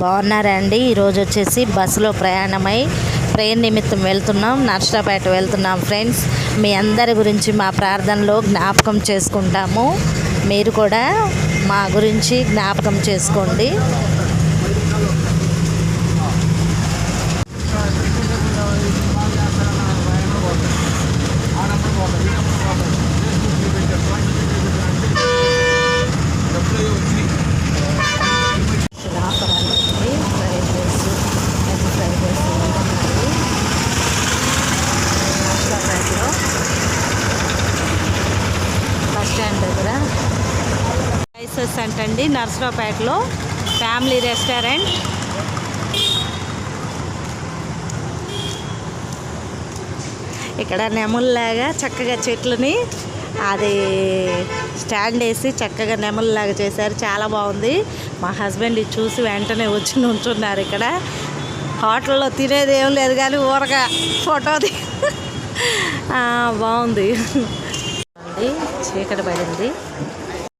బాగున్నారా అండి ఈరోజు వచ్చేసి బస్సులో ప్రయాణమై ట్రైన్ నిమిత్తం వెళ్తున్నాం. నర్సరాపేట వెళ్తున్నాం ఫ్రెండ్స్. మీ అందరి గురించి మా ప్రార్థనలో జ్ఞాపకం చేసుకుంటాము. మీరు కూడా మా గురించి జ్ఞాపకం చేసుకోండి. రైసెస్ అంటండి నర్సరావుపేటలో. Family restaurant. ఇక్కడ నెమల్లాగా చక్కగా చెట్లని అది స్టాండ్ వేసి చక్కగా నెమల్లాగా చేశారు. చాలా బాగుంది. మా హస్బెండ్ ఇది చూసి వెంటనే వచ్చి నుంచున్నారు ఇక్కడ. హోటల్లో తినేది ఏం లేదు కానీ ఊరగా ఫోటోది ఆ, బాగుంది. చీకటి పడింది.